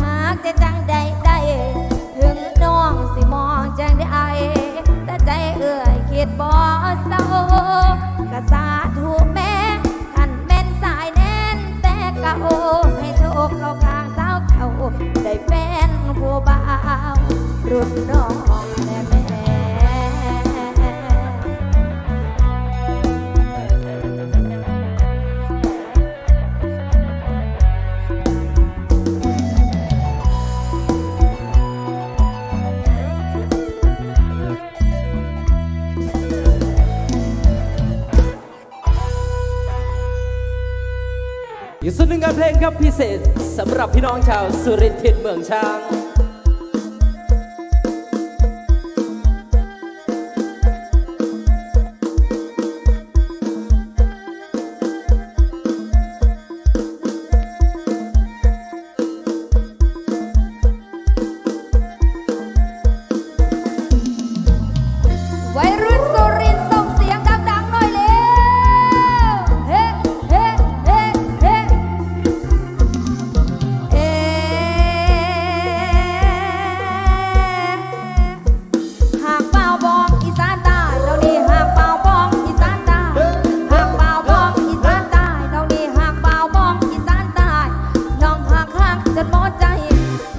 หากจะจังใดได้ ถึงน้องสิมองจังได้ไอแต่ใจเอ่ยคิดบ่เศร้ากระสาถูกแม่ขันแม่นสายแน่นแต่กะโอ ให้โธอกเข้าข้างสาวเท่าได้แฟนผู้บ่าวรุ่นน้อง ครับพิเศษสำหรับพี่น้องชาวสุรินทร์เมืองช้าง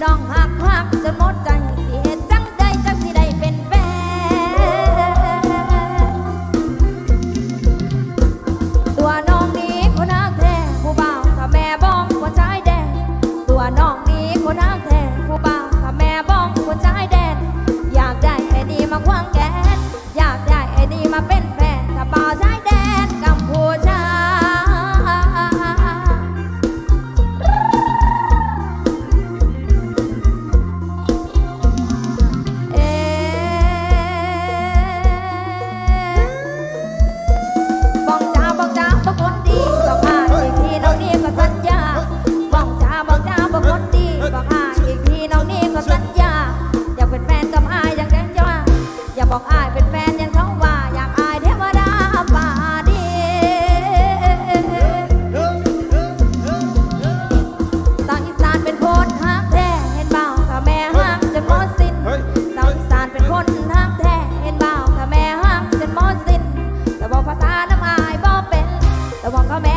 ดองหักหัก แต่บอกภาษาน้ำอายบ่เป็นแต่บอกเขาแม่